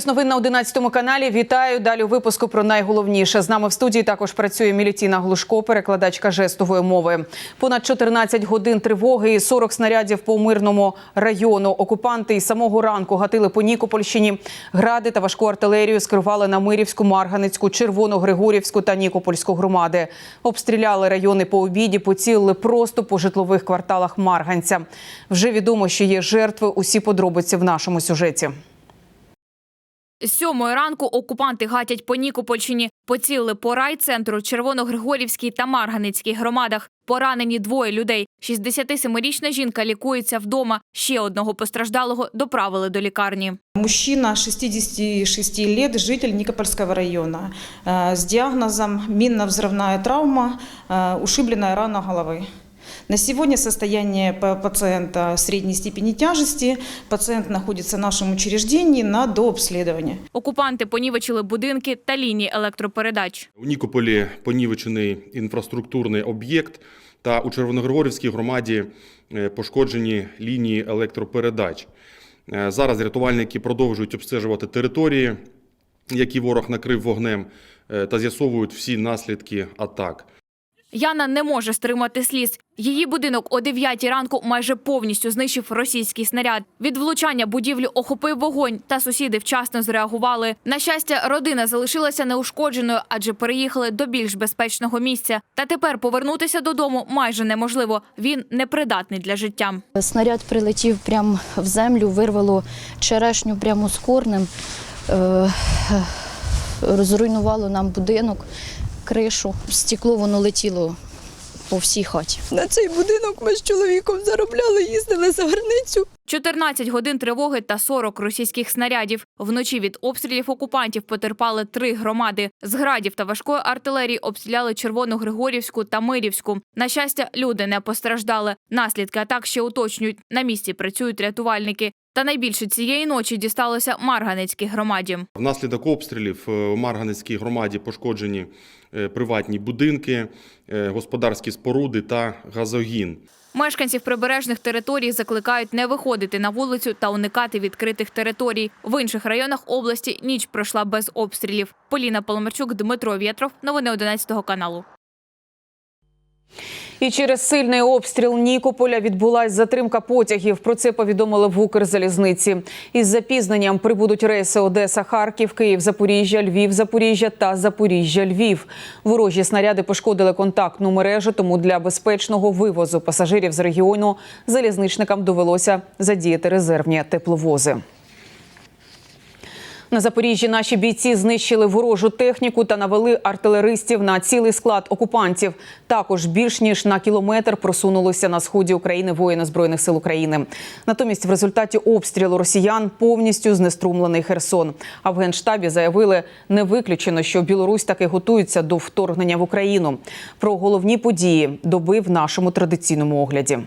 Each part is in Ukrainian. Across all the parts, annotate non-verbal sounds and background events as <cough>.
Час новин на 11 каналі. Вітаю. Далі у випуску про найголовніше. З нами в студії також працює Мілітіна Глушко, перекладачка жестової мови. Понад 14 годин тривоги і 40 снарядів по мирному району. Окупанти із самого ранку гатили по Нікопольщині. Гради та важку артилерію скерували на Мирівську, Марганецьку, Червоно-Григорівську та Нікопольську громади. Обстріляли райони по обіді, поцілили просто по житлових кварталах Марганця. Вже відомо, що є жертви. Усі подробиці в нашому сюжеті. З сьомої ранку окупанти гатять по Нікопольщині, поцілили по райцентру, Червоногригорівській та Марганецькій громадах. Поранені двоє людей. 67-річна жінка лікується вдома. Ще одного постраждалого доправили до лікарні. Мужчина 66 лет, житель Никопольского района, э, с диагнозом минно-взрывная травма, э, ушибленная рана головы. На сегодня состояние па- пациента средней степени тяжести. Пациент находится в нашем учреждении на дообследование. Окупанти понівечили будинки та лінії електропередач. У Нікополі понівечений інфраструктурний об'єкт та у Червоногригорівській громаді е, пошкоджені лінії електропередач. Е, Зараз рятувальники продовжують обстежувати території, які ворог накрив вогнем, е, та з'ясовують всі наслідки атак. Яна не може стримати сліз. Її будинок о 9 ранку майже повністю знищив російський снаряд. Від влучання будівлю охопив вогонь, та сусіди вчасно зреагували. На щастя, родина залишилася неушкодженою, адже переїхали до більш безпечного місця. Та тепер повернутися додому майже неможливо. Він непридатний для життя. Снаряд прилетів прямо в землю, вирвало черешню прямо з корнем, е, зруйнувало нам будинок, кришу. Стекло воно летіло по всій хаті. На цей будинок ми з чоловіком заробляли, їздили за границю. 14 годин тривоги та 40 російських снарядів. Вночі від обстрілів окупантів потерпали три громади. З градів та важкої артилерії обстріляли Червону-Григорівську та Мирівську. На щастя, люди не постраждали. Наслідки атак ще уточнюють. На місці працюють рятувальники. Та найбільше цієї ночі дісталося Марганецькій громаді. Внаслідок обстрілів е, у Марганецькій громаді пошкоджені е, приватні будинки, е, господарські споруди та газогін. Мешканців прибережних територій закликають не виходити на вулицю та уникати відкритих територій. В інших районах області ніч пройшла без обстрілів. Поліна Поломарчук, Дмитро Вєтров. Новини 11 каналу. І через сильний обстріл Нікополя відбулась затримка потягів. Про це повідомили в Укрзалізниці. Із запізненням прибудуть рейси Одеса, Харків, Київ, Запоріжжя, Львів, Запоріжжя та Запоріжжя, Львів. Ворожі снаряди пошкодили контактну мережу, тому для безпечного вивозу пасажирів з регіону залізничникам довелося задіяти резервні тепловози. На Запоріжжі наші бійці знищили ворожу техніку та навели артилеристів на цілий склад окупантів. Також більш ніж на кілометр просунулися на сході України воїни збройних сил України. Натомість, в результаті обстрілу росіян повністю знеструмлений Херсон. А в генштабі заявили, не виключено, що Білорусь таки готується до вторгнення в Україну. Про головні події доби в нашому традиційному огляді.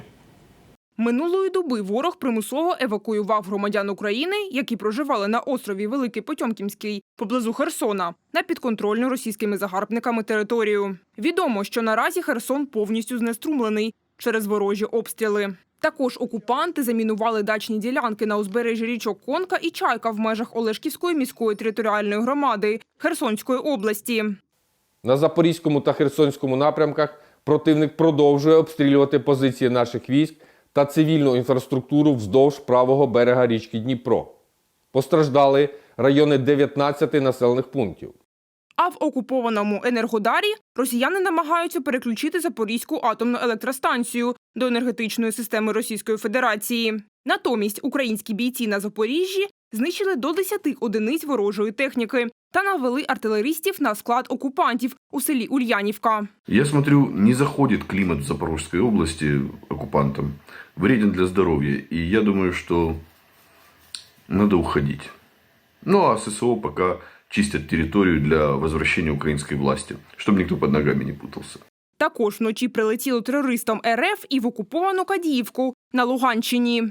Минулої доби ворог примусово евакуював громадян України, які проживали на острові Великий Потьомкінський поблизу Херсона, на підконтрольну російськими загарбниками територію. Відомо, що наразі Херсон повністю знеструмлений через ворожі обстріли. Також окупанти замінували дачні ділянки на узбережжі річок Конка і Чайка в межах Олешківської міської територіальної громади Херсонської області. На Запорізькому та Херсонському напрямках противник продовжує обстрілювати позиції наших військ та цивільну інфраструктуру вздовж правого берега річки Дніпро. Постраждали райони 19 населених пунктів. А в окупованому Енергодарі росіяни намагаються переключити Запорізьку атомну електростанцію до енергетичної системи Російської Федерації. Натомість українські бійці на Запоріжжі знищили до 10 одиниць ворожої техніки та навели артилеристів на склад окупантів у селі Ульянівка. Я смотрю, не заходит климат в Запорожской области оккупантам, вреден для здоровья. И я думаю, что надо уходить. Ну а ССО пока чистят территорию для возвращения украинской власти, чтобы никто под ногами не путался. Також вночі прилетіло терористам РФ і в окуповану Кадіївку на Луганщині.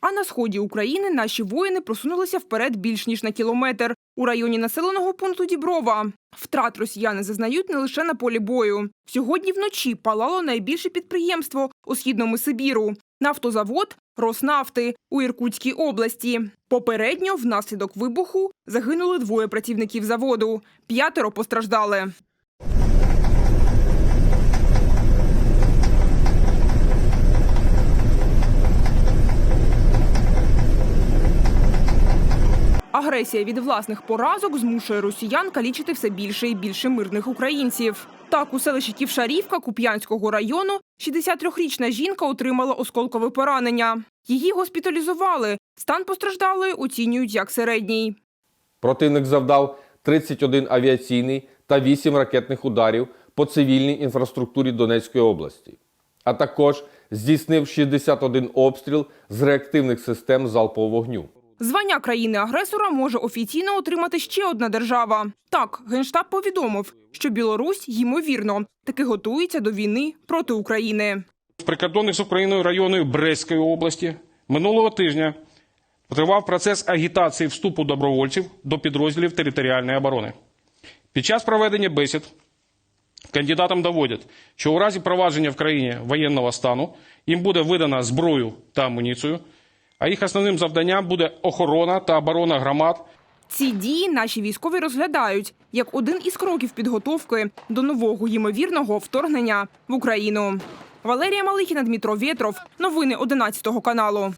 А на сході України наші воїни просунулися вперед більш ніж на кілометр. У районі населеного пункту Діброва втрат росіяни зазнають не лише на полі бою. Сьогодні вночі палало найбільше підприємство у східному Сибіру нафтозавод Роснафти у Іркутській області. Попередньо внаслідок вибуху загинули двоє працівників заводу. П'ятеро постраждали. Агресія від власних поразок змушує росіян калічити все більше і більше мирних українців. Так, у селищі Ківшарівка Куп'янського району 63-річна жінка отримала осколкове поранення. Її госпіталізували. Стан постраждалої оцінюють як середній. Противник завдав 31 авіаційний та 8 ракетних ударів по цивільній інфраструктурі Донецької області, а також здійснив 61 обстріл з реактивних систем залпового вогню. Звання країни-агресора може офіційно отримати ще одна держава. Так, Генштаб повідомив, що Білорусь, ймовірно, таки готується до війни проти України. В прикордонних з Україною районів Брестської області минулого тижня тривав процес агітації вступу добровольців до підрозділів територіальної оборони. Під час проведення бесід кандидатам доводять, що у разі провадження в країні воєнного стану їм буде видана зброю та амуніцію, а їх основним завданням буде охорона та оборона громад Ці дії наші військові розглядають як один із кроків підготовки до нового ймовірного вторгнення в Україну. Валерія Малихіна, Дмитро Вєтров. Новини 11 каналу.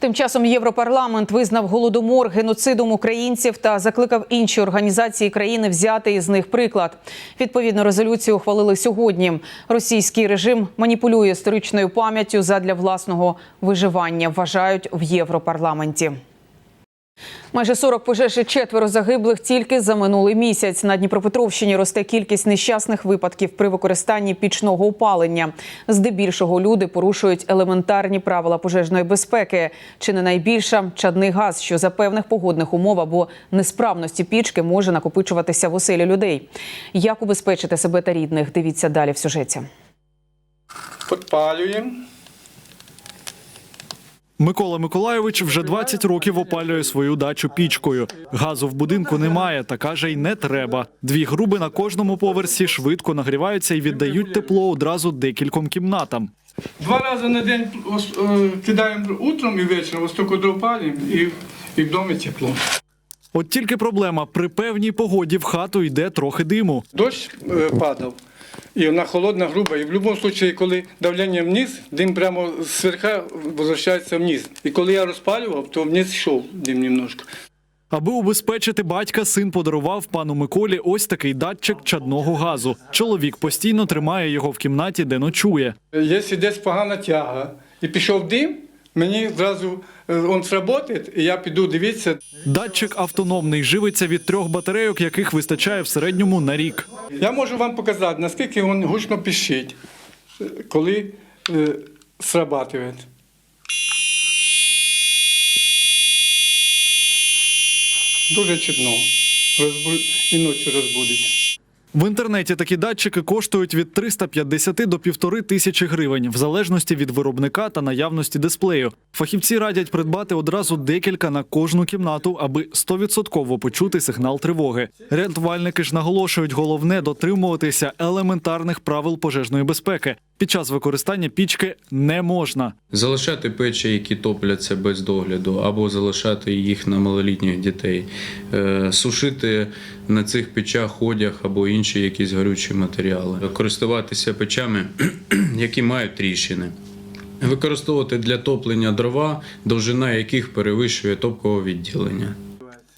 Тим часом Європарламент визнав голодомор геноцидом українців та закликав інші організації країни взяти із них приклад. Відповідну резолюцію ухвалили сьогодні. Російський режим маніпулює історичною пам'яттю задля власного виживання. Вважають в Європарламенті. Майже 40 пожеж і четверо загиблих тільки за минулий місяць. На Дніпропетровщині росте кількість нещасних випадків при використанні пічного опалення. Здебільшого люди порушують елементарні правила пожежної безпеки. Чи не найбільша чадний газ, що за певних погодних умов або несправності пічки може накопичуватися в оселі людей. Як убезпечити себе та рідних? Дивіться далі в сюжеті. Підпалюємо. Микола Миколайович вже 20 років опалює свою дачу пічкою. Газу в будинку немає, та каже, й не треба. Дві груби на кожному поверсі швидко нагріваються і віддають тепло одразу декільком кімнатам. Два рази на день е, кидаємо утром і вечором, ось тільки допалюємо і, і в домі тепло. От тільки проблема при певній погоді в хату йде трохи диму. Дощ е, падав, і вона холодна, груба. І в будь-якому випадку, коли давлення вниз, дим прямо з верха возвращається вниз. І коли я розпалював, то вниз йшов дим немножко. Аби убезпечити батька, син подарував пану Миколі ось такий датчик чадного газу. Чоловік постійно тримає його в кімнаті, де ночує. Якщо десь погана тяга і пішов дим, мені зразу він сработає, і я піду дивитися. Датчик автономний живиться від трьох батарейок, яких вистачає в середньому на рік. Я можу вам показати, наскільки він гучно пищить, е, коли е, срабатує. Дуже чутно. Розбу... І ночі розбудить. В інтернеті такі датчики коштують від 350 до півтори тисячі гривень, в залежності від виробника та наявності дисплею. Фахівці радять придбати одразу декілька на кожну кімнату, аби 100% почути сигнал тривоги. Рятувальники ж наголошують, головне дотримуватися елементарних правил пожежної безпеки. Під час використання пічки не можна. Залишати печі, які топляться без догляду, або залишати їх на малолітніх дітей, Е, сушити на цих печах одяг або інші якісь горючі матеріали, користуватися печами, <clears throat> які мають тріщини. Використовувати для топлення дрова, довжина яких перевищує топкове відділення.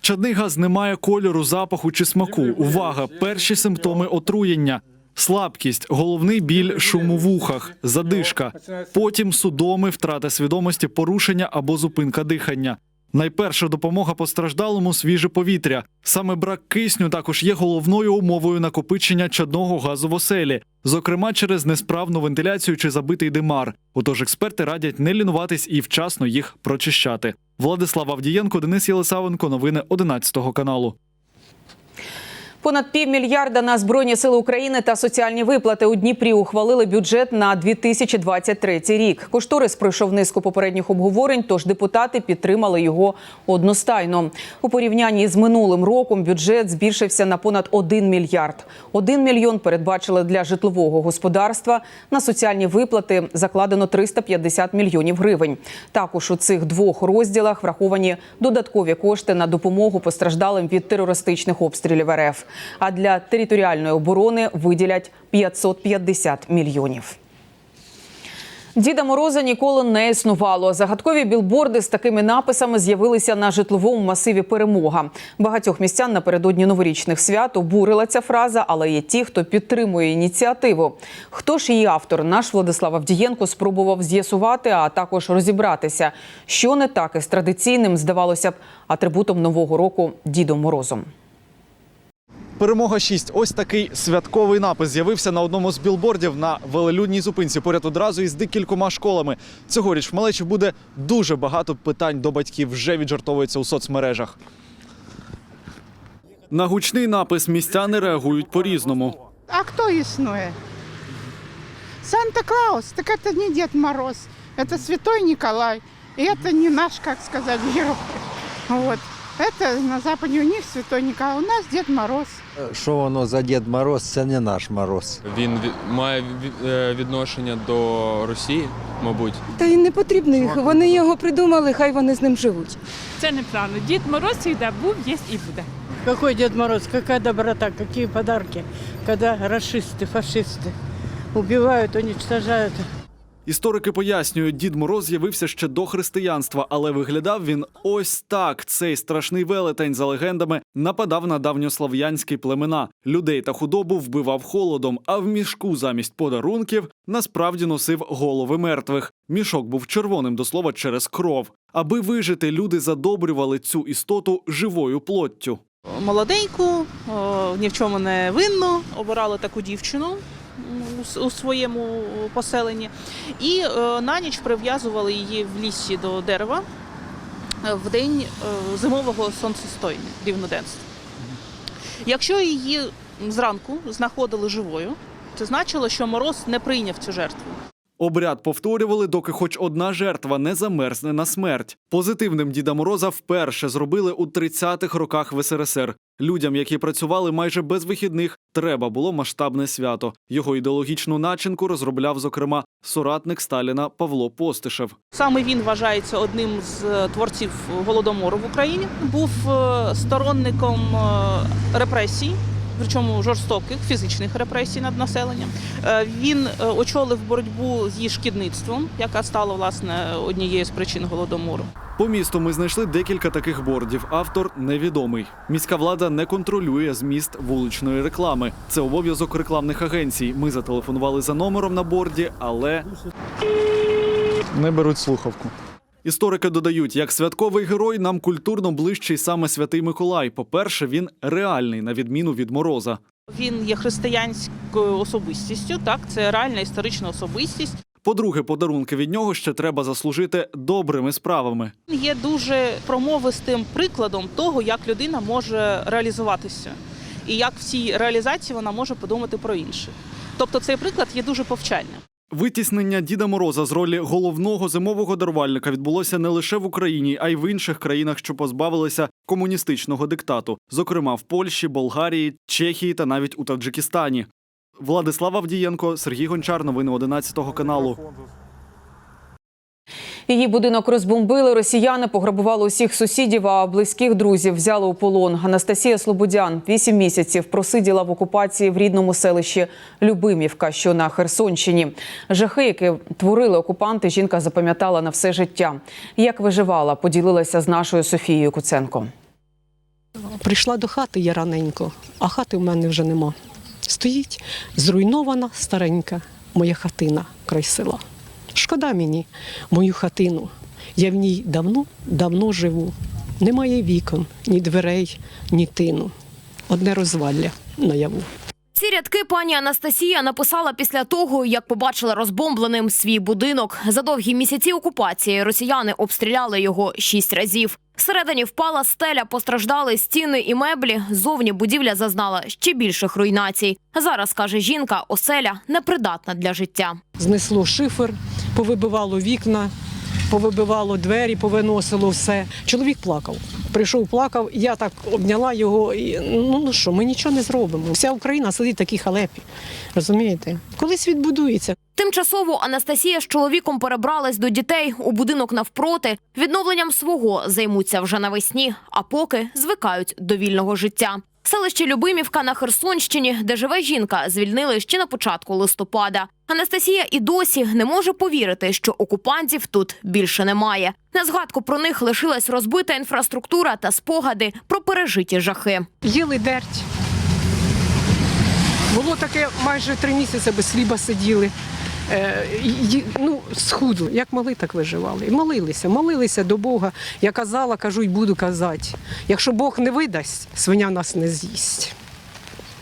Чадний не має кольору, запаху чи смаку. Увага! Перші симптоми отруєння. Слабкість, головний біль, шум у вухах, задишка. Потім судоми, втрата свідомості, порушення або зупинка дихання. Найперша допомога постраждалому свіже повітря. Саме брак кисню також є головною умовою накопичення чадного газу в оселі, зокрема через несправну вентиляцію чи забитий димар. Отож, експерти радять не лінуватись і вчасно їх прочищати. Владислав Авдієнко, Денис Єлисавенко, новини 11 каналу. Понад півмільярда на збройні сили України та соціальні виплати у Дніпрі ухвалили бюджет на 2023 рік. Кошторис пройшов низку попередніх обговорень, тож депутати підтримали його одностайно. У порівнянні з минулим роком бюджет збільшився на понад 1 мільярд. 1 мільйон передбачили для житлового господарства. На соціальні виплати закладено 350 мільйонів гривень. Також у цих двох розділах враховані додаткові кошти на допомогу постраждалим від терористичних обстрілів РФ. А для територіальної оборони виділять 550 мільйонів. Діда Мороза ніколи не існувало. Загадкові білборди з такими написами з'явилися на житловому масиві Перемога. Багатьох містян напередодні новорічних свят обурила ця фраза, але є ті, хто підтримує ініціативу. Хто ж її автор? Наш Владислав Авдієнко спробував з'ясувати, а також розібратися, що не так із традиційним, здавалося б, атрибутом нового року Дідом Морозом. Перемога 6. Ось такий святковий напис з'явився на одному з білбордів на велелюдній зупинці поряд одразу із декількома школами. Цьогоріч в малечі буде дуже багато питань до батьків. Вже віджартовується у соцмережах. На гучний напис містяни реагують по-різному. А кто існує? Санта-Клаус, так это не Дед Мороз, это Святой Николай. И это не наш, как сказать, герой. Вот. Это на Западе у них Святой Николай, у нас Дед Мороз. Що воно за Дід Мороз, це не наш Мороз. Він від- має від- е, відношення до Росії, мабуть. Та й не потрібно їх, вони його придумали, хай вони з ним живуть. Це неправильно. Дід Мороз завжди був, є і буде. Какой Дед Мороз, какая доброта, какие подарки, когда расисты, фашисты убивают, уничтожают. Історики пояснюють, Дід Мороз з'явився ще до християнства, але виглядав він ось так. Цей страшний велетень за легендами нападав на давньослав'янські племена. Людей та худобу вбивав холодом, а в мішку замість подарунків насправді носив голови мертвих. Мішок був червоним до слова через кров. Аби вижити, люди задобрювали цю істоту живою плоттю. Молоденьку, ні в чому не винну, обирали таку дівчину у своєму поселенні і е, на ніч прив'язували її в лісі до дерева е, в день е, зимового сонцестояння, рівноденства. Якщо її зранку знаходили живою, це значило, що мороз не прийняв цю жертву. Обряд повторювали, доки хоч одна жертва не замерзне на смерть. Позитивним Діда Мороза вперше зробили у 30-х роках в СРСР. Людям, які працювали майже без вихідних, треба було масштабне свято. Його ідеологічну начинку розробляв, зокрема, соратник Сталіна Павло Постишев. Саме він вважається одним з е, творців голодомору в Україні. Був е, сторонником е, репресій, причому жорстоких фізичних репресій над населенням. Е, Він е, очолив боротьбу з її шкідництвом, яка стала власне однією з причин голодомору. По місту ми знайшли декілька таких бордів. Автор невідомий. Міська влада не контролює зміст вуличної реклами. Це обов'язок рекламних агенцій. Ми зателефонували за номером на борді, але не беруть слухавку. Історики додають, як святковий герой нам культурно ближчий саме святий Миколай. По-перше, він реальний, на відміну від мороза. Він є християнською особистістю. Так, це реальна історична особистість. По-друге, подарунки від нього ще треба заслужити добрими справами. Він є дуже промовистим прикладом того, як людина може реалізуватися, і як в цій реалізації вона може подумати про інших. Тобто цей приклад є дуже повчальним. Витіснення Діда Мороза з ролі головного зимового дарувальника відбулося не лише в Україні, а й в інших країнах, що позбавилися комуністичного диктату, зокрема в Польщі, Болгарії, Чехії та навіть у Таджикистані. Владислав Авдієнко, Сергій Гончар, новини 11 каналу. Її будинок розбомбили. Росіяни пограбували усіх сусідів, а близьких друзів взяли у полон. Анастасія Слободян вісім місяців просиділа в окупації в рідному селищі Любимівка, що на Херсонщині. Жахи, які творили окупанти, жінка запам'ятала на все життя. Як виживала, поділилася з нашою Софією Куценко. Прийшла до хати я раненько, а хати в мене вже нема. Стоїть зруйнована старенька моя хатина край села. Шкода мені мою хатину. Я в ній давно, давно живу. Немає вікон, ні дверей, ні тину. Одне розвалля наяву. Ці рядки пані Анастасія написала після того, як побачила розбомбленим свій будинок. За довгі місяці окупації росіяни обстріляли його шість разів. Всередині впала стеля, постраждали стіни і меблі. Зовні будівля зазнала ще більших руйнацій. Зараз каже жінка, оселя непридатна для життя. Знесло шифер, повибивало вікна, повибивало двері, повиносило все. Чоловік плакав. Прийшов, плакав, я так обняла його. І, ну, ну що, ми нічого не зробимо. Вся Україна сидить в такій халепі. Розумієте? Колись відбудується. Тимчасово Анастасія з чоловіком перебрались до дітей у будинок навпроти. Відновленням свого займуться вже навесні, а поки звикають до вільного життя. Селище Любимівка на Херсонщині, де живе жінка, звільнили ще на початку листопада. Анастасія і досі не може повірити, що окупантів тут більше немає. На згадку про них лишилась розбита інфраструктура та спогади про пережиті жахи. Їли дерть. Було таке майже три місяці без хліба сиділи. Е, ну, схудли. Як мали, так виживали. І молилися, молилися до Бога. Я казала, кажу і буду казати. Якщо Бог не видасть, свиня нас не з'їсть.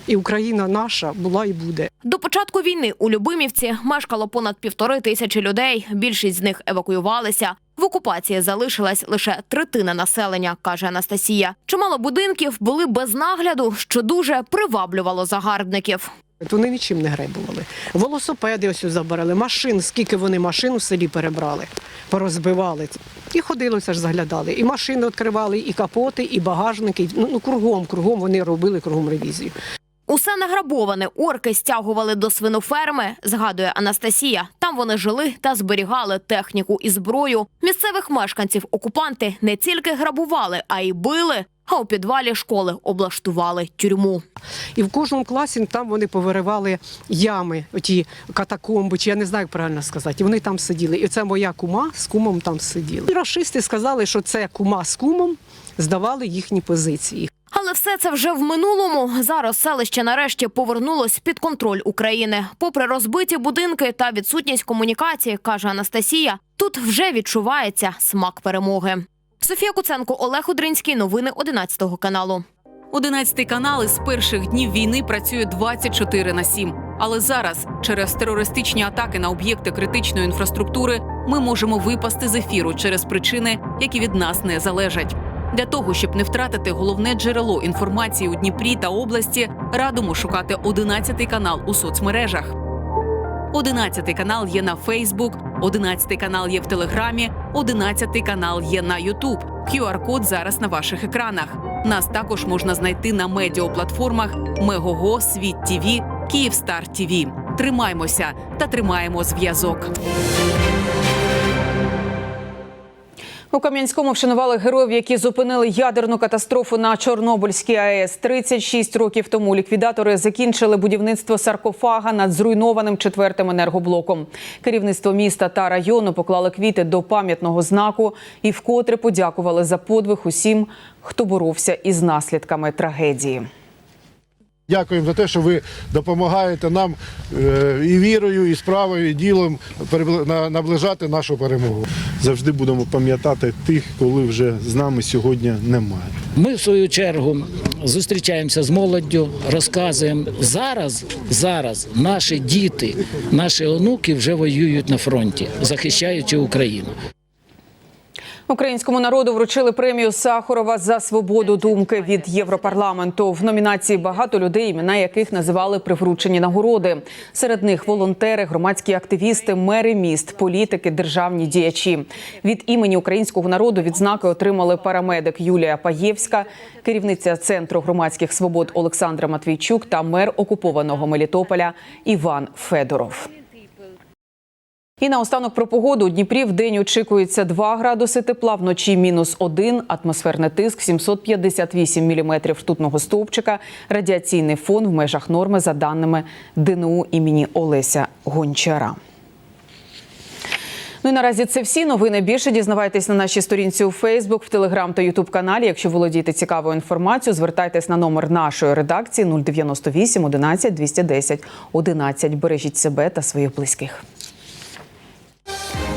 І Україна наша була і буде. До початку війни у Любимівці мешкало понад півтори тисячі людей. Більшість з них евакуювалися. В окупації залишилась лише третина населення, каже Анастасія. Чимало будинків були без нагляду, що дуже приваблювало загарбників. Вони нічим не гребували. Велосипеди ось забирали, машин, скільки вони машин у селі перебрали, порозбивали. І ходили, це ж заглядали. І машини відкривали, і капоти, і багажники. Ну, ну кругом, кругом вони робили кругом ревізію. Усе награбоване орки стягували до свиноферми, згадує Анастасія. Там вони жили та зберігали техніку і зброю. Місцевих мешканців окупанти не тільки грабували, а й били. А у підвалі школи облаштували тюрму. І в кожному класі там вони повиривали ями, оті катакомби, чи я не знаю, як правильно сказати. І вони там сиділи. І це моя кума з кумом там сиділи. І рашисти сказали, що це кума з кумом здавали їхні позиції. Але все це вже в минулому. Зараз селище нарешті повернулось під контроль України. Попри розбиті будинки та відсутність комунікації, каже Анастасія, тут вже відчувається смак перемоги. Софія Куценко, Олег Удринський. Новини 11 каналу. 11 канал із перших днів війни працює 24 на 7. Але зараз, через терористичні атаки на об'єкти критичної інфраструктури, ми можемо випасти з ефіру через причини, які від нас не залежать. Для того щоб не втратити головне джерело інформації у Дніпрі та області, радимо шукати 11 канал у соцмережах. 11 канал є на Фейсбук, 11 канал є в Телеграмі, 11 канал є на Ютуб. QR-код зараз на ваших екранах. Нас також можна знайти на медіаплатформах Мегого, Світ ТІВІ, Київстар ТІВІ. Тримаймося та тримаємо зв'язок. У Кам'янському вшанували героїв, які зупинили ядерну катастрофу на Чорнобильській АЕС. 36 років тому ліквідатори закінчили будівництво саркофага над зруйнованим четвертим енергоблоком. Керівництво міста та району поклали квіти до пам'ятного знаку і вкотре подякували за подвиг усім, хто боровся із наслідками трагедії. Дякуємо за те, що ви допомагаєте нам е, і вірою, і справою, і ділом наближати нашу перемогу. Завжди будемо пам'ятати тих, коли вже з нами сьогодні немає. Ми в свою чергу зустрічаємося з молоддю, розказуємо зараз. Зараз наші діти, наші онуки вже воюють на фронті, захищаючи Україну. Українському народу вручили премію Сахарова за свободу думки від Європарламенту. В номінації багато людей, імена яких називали при врученні нагороди. Серед них волонтери, громадські активісти, мери міст, політики, державні діячі. Від імені українського народу відзнаки отримали парамедик Юлія Паєвська, керівниця центру громадських свобод Олександра Матвійчук та мер окупованого Мелітополя Іван Федоров. І наостанок про погоду. У Дніпрі в день очікується 2 градуси тепла, вночі мінус 1, атмосферний тиск 758 міліметрів ртутного стовпчика, радіаційний фон в межах норми за даними ДНУ імені Олеся Гончара. Ну і наразі це всі новини. Більше дізнавайтесь на нашій сторінці у Фейсбук, в Телеграм та Ютуб каналі. Якщо володієте цікавою інформацією, звертайтесь на номер нашої редакції 098 11 210 11. Бережіть себе та своїх близьких. Yeah.